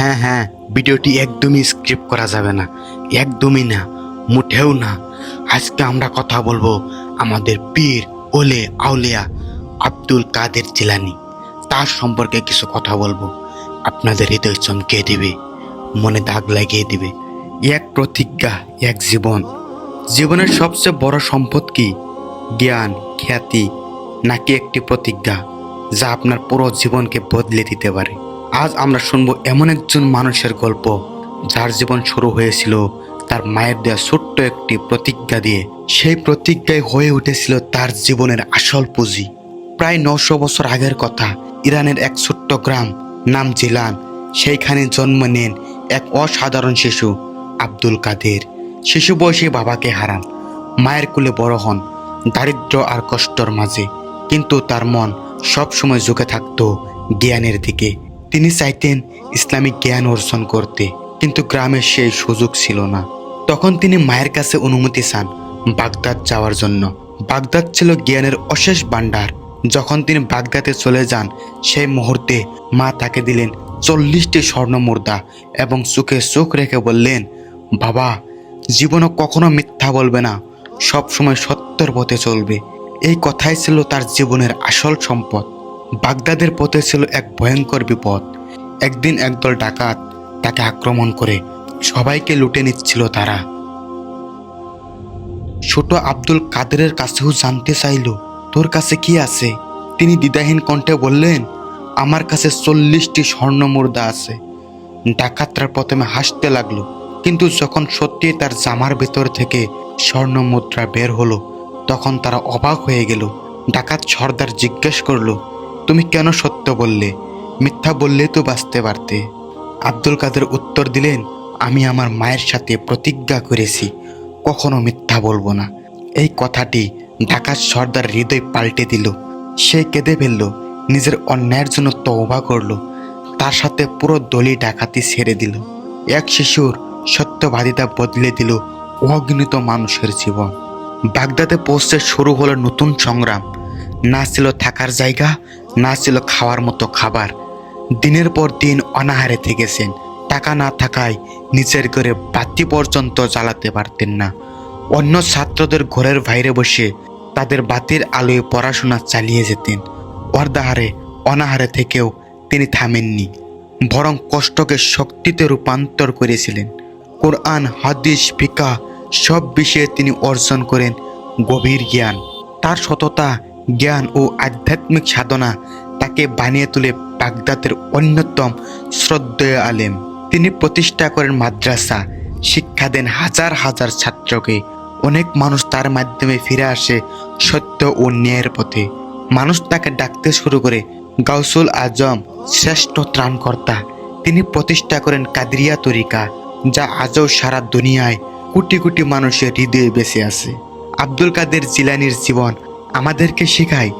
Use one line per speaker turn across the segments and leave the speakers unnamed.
হ্যাঁ হ্যাঁ ভিডিওটি একদমই স্ক্রিপ্ট করা যাবে না, একদমই না মুঠেও না। আজকে আমরা কথা বলব আমাদের পীর ওলে আউলিয়া আব্দুল কাদের জিলানি। তার সম্পর্কে কিছু কথা বলব। আপনাদের হৃদয় চমকে দিবে, মনে দাগ লাগিয়ে দিবে। এক প্রতিজ্ঞা, এক জীবন। জীবনের সবচেয়ে বড় সম্পদ কি? জ্ঞান, খ্যাতি, নাকি একটি প্রতিজ্ঞা, যা আপনার পুরো জীবনকে বদলে দিতে পারে? আজ আমরা শুনব এমন একজন মানুষের গল্প, যার জীবন শুরু হয়েছিল তার মায়ের দেওয়া ছোট্ট একটি প্রতিজ্ঞা দিয়ে। সেই প্রতিজ্ঞায় হয়ে উঠেছিল তার জীবনের আসল পুঁজি। প্রায় নশো বছর আগের কথা, ইরানের এক ছোট্ট গ্রাম নাম জিলান, সেইখানে জন্ম নেন এক অসাধারণ শিশু, আব্দুল কাদের। শিশু বয়সে বাবাকে হারান। মায়ের কুলে বড় হন, দারিদ্র আর কষ্টর মাঝে। কিন্তু তার মন সবসময় ঝুঁকে থাকত জ্ঞানের দিকে। তিনি চাইতেন ইসলামিক জ্ঞান অর্জন করতে, কিন্তু গ্রামের সেই সুযোগ ছিল না। তখন তিনি মায়ের কাছে অনুমতি চান বাগদাদ যাওয়ার জন্য। বাগদাদ ছিল জ্ঞানের অশেষ ভাণ্ডার। যখন তিনি বাগদাদে চলে যান, সেই মুহূর্তে মা তাকে দিলেন চল্লিশটি স্বর্ণ মুর্দা এবং চোখে চোখ রেখে বললেন, বাবা, জীবনও কখনো মিথ্যা বলবে না সব সময় সত্যের পথে চলবে। এই কথাই ছিল তার জীবনের আসল সম্পদ। বাগদাদের পথে ছিল এক ভয়ঙ্কর বিপদ। একদিন একদল ডাকাত তাকে আক্রমণ করে সবাইকে লুটে নিচ্ছিল তারা। ছোট আব্দুল কাদেরের কাছেও জানতে চাইল, তোর কাছে কি আছে? তিনি দ্বিধাহীন কণ্ঠে বললেন, আমার কাছে চল্লিশটি স্বর্ণ মুর্দা আছে। ডাকাতরা প্রথমে হাসতে লাগল, কিন্তু যখন সত্যি তার জামার ভেতর থেকে স্বর্ণ মুদ্রা বের হলো, তখন তারা অবাক হয়ে গেল। ডাকাত সর্দার জিজ্ঞেস করল তুমি কেন সত্য বললে? মিথ্যা বললে তো বাঁচতে পারতে। আব্দুল কাদের উত্তর দিলেন, আমি আমার মায়ের সাথে প্রতিজ্ঞা করেছি, কখনো মিথ্যা বলব না। এই কথাটি ডাকাত সর্দার হৃদয় পাল্টে দিল। সে কেঁদে ফেলল, নিজের অন্যায়ের জন্য তওবা করল, তার সাথে পুরো দলি ডাকাতি ছেড়ে দিল। এক শিশুর সত্যবাদিতা বদলে দিল অগণিত মানুষের জীবন। বাগদাদে পৌঁছে শুরু হলো নতুন সংগ্রাম। না ছিল থাকার জায়গা, না ছিল খাওয়ার মতো খাবার। দিনের পর দিন অনাহারে থেকেছেন। টাকা না থাকায় নিচের ঘরে বাতি পর্যন্ত জ্বালাতে পারতেন না। অন্য ছাত্রদের ঘরের বাইরে বসে তাদের বাতির আলোয় পড়াশোনা চালিয়ে যেতেন। অর্ধাহারে, অনাহারে থেকেও তিনি থামেননি, বরং কষ্টকে শক্তিতে রূপান্তর করেছিলেন। কোরআন, হাদিস ফিকা সব বিষয়ে তিনি অর্জন করেন গভীর জ্ঞান। তার সততা জ্ঞান ও আধ্যাত্মিক সাধনা তাকে বানিয়ে তুলে বাগদাদের অন্যতম শ্রদ্ধেয় আলেম। তিনি প্রতিষ্ঠা করেন মাদ্রাসা, শিক্ষা দেন হাজার হাজার ছাত্রকে। অনেক মানুষ তার মাধ্যমে ফিরে আসে সত্য ও ন্যায়ের পথে। মানুষ তাকে ডাকতে শুরু করে গাউসুল আজম, শ্রেষ্ঠ ত্রাণকর্তা। তিনি প্রতিষ্ঠা করেন কাদরিয়া তরিকা, যা আজও সারা দুনিয়ায় কোটি কোটি মানুষের হৃদয়ে বেঁচে আছে। আব্দুল কাদের জিলানির জীবন আমাদেরকে শেখায়,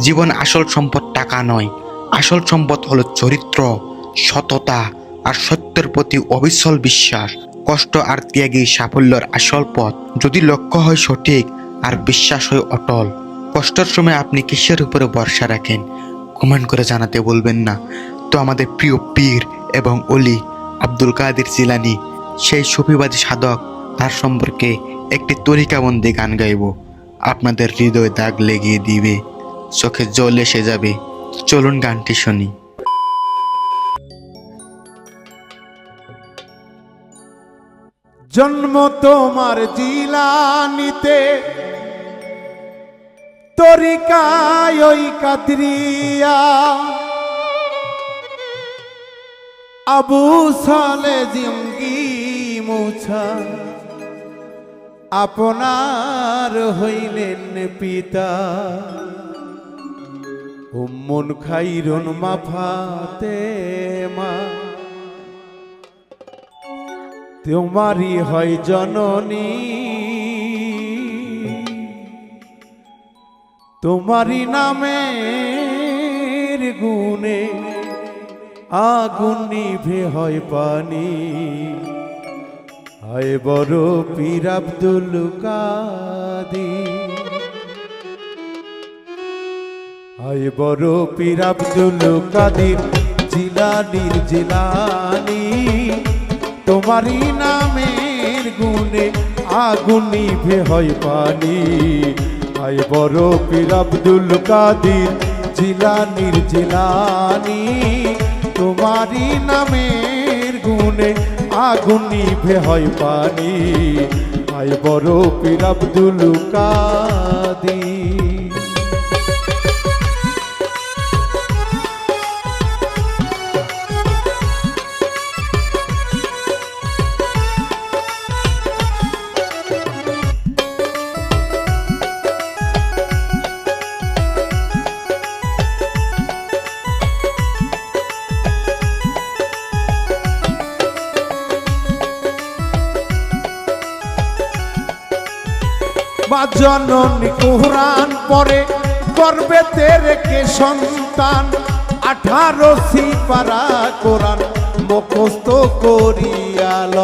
জীবন আসল সম্পদ টাকা নয়। আসল সম্পদ হলো চরিত্র, সততা আর সত্যের প্রতি অবিচল বিশ্বাস। কষ্ট আর ত্যাগী সাফল্যের আসল পথ। যদি লক্ষ্য হয় সঠিক আর বিশ্বাস হয় অটল। কষ্টের সময় আপনি কিসের উপরে ভরসা রাখেন? কমেন্ট করে জানাতে বলবেন না। তো আমাদের প্রিয় পীর এবং অলি আব্দুল কাদের জিলানি, সেই সুফিবাদী সাধক, তার সম্পর্কে একটি তরিকাবন্দি গান গাইব। আপনাদের হৃদয় দাগ লেগিয়ে দিবে, চোখে জল এসে যাবে। চলুন গানটি শুনি।
জন্ম তোমার জিলানিতে, তরিকায় ওই আবু সালে জিঙ্গি মুছা। আপনার হইলেন পিতা। উম্মুন খাইরুন মাফাতে মা তোমারই হয় জননী। তোমারই নামের গুণে আগুন নিভে হয় পানি। হয় বড় পীর আব্দুল কাদি হয় বড় পীর আব্দুল কাদির, জিলানির জিলানি। তোমারই নামের গুণে আগুন নিভে হয় পানি। আই বড় পীর আব্দুল কাদির, জিলানির জিলানি। তোমারই নামের গুণে আগুন নিভে হয় পানি। আই বড় পীর আব্দুল কাদির। বা জননী কোরআন পরে করবে তেরেকে সন্তান? আঠারো সিপারা কোরআন মুখস্থ করিয়াল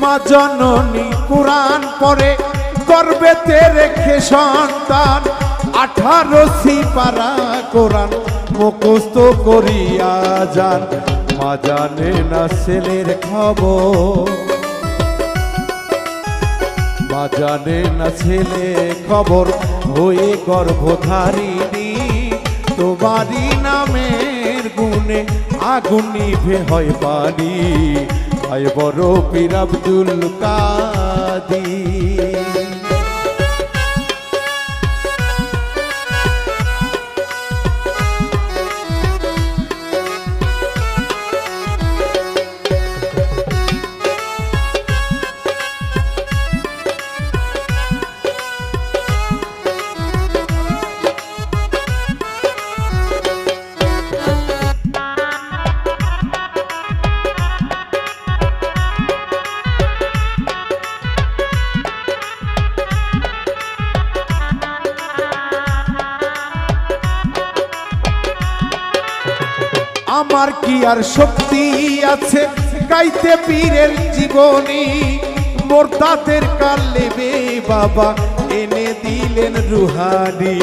মা জননী কোরআন পরে করবে তেরেকে সন্তান? আঠারো সিপারা কোরআন মুখস্থ করিয়া যান। মা জানে না ছেলের খবর। মা জানে না ছেলে খবর, হয়ে গর্ভধারিণী। তোমারই নামের গুণে আগুন নিভে হয় পানি হয় বড় পীর আব্দুল কাদির। আমার কি আর শক্তি আছে? গাইতে পীরের জীবনী মোরতাদের কালে বে বাবা এনে দিলেন রুহানি।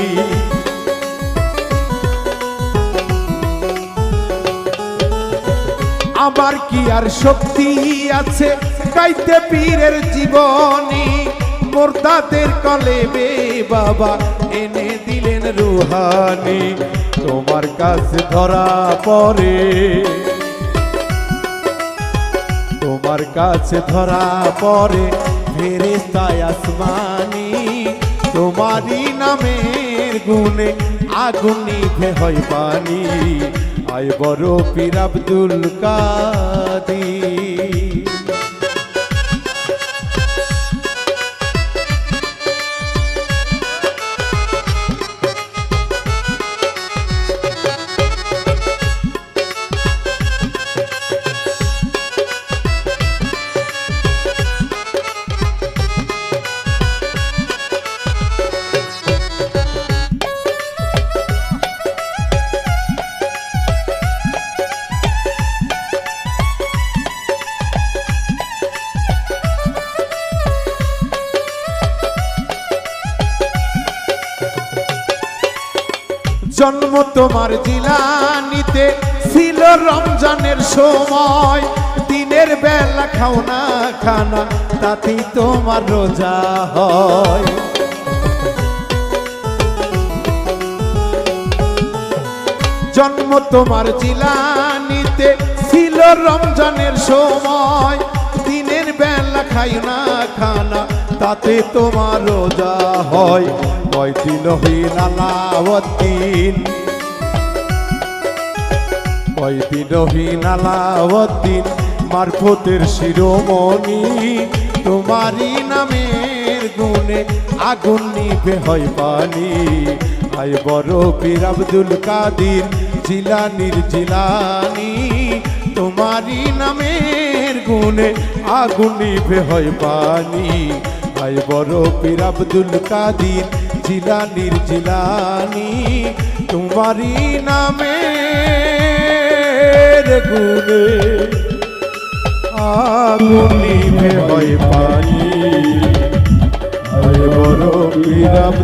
আমার কি আর শক্তি আছে? গাইতে পীরের জীবনী মোরতাদের কলে বে বাবা এনে দিলেন রুহানি। তোমার কাছে ধরা পড়ে। তোমার কাছে ধরা পড়ে তাই আসমানি। তোমারই নামের গুণে আগুন হয় পানি। আয় বড় পীর আব্দুল কাদির। তোমার জিলানিতে ছিল রমজানের সময়। দিনের বেলা খাও না, খানা, তাতেই তোমার রোজা হয়। জন্ম তোমার জিলানিতে ছিল রমজানের সময়। দিনের বেলা খাই না, খানা, তাতে তোমার রোজা হয়। কয়দিন হইল আলাউদ্দিন কয়দিন হইল আলাউদ্দিন মারফতের শিরোমণি, তোমারই নামের গুণে আগুন নিভে হয় পানি। আই বড় পীর আব্দুল কাদির, জিলানির জিলানি, তোমারই নামের গুণে আগুন নিভে হয় পানি। আই বড় পীর আব্দুল কাদির, জিলানির জিলানি, তোমারই নামের গুণে আগুন নিভে হয় পানি হয় বড় বিরাম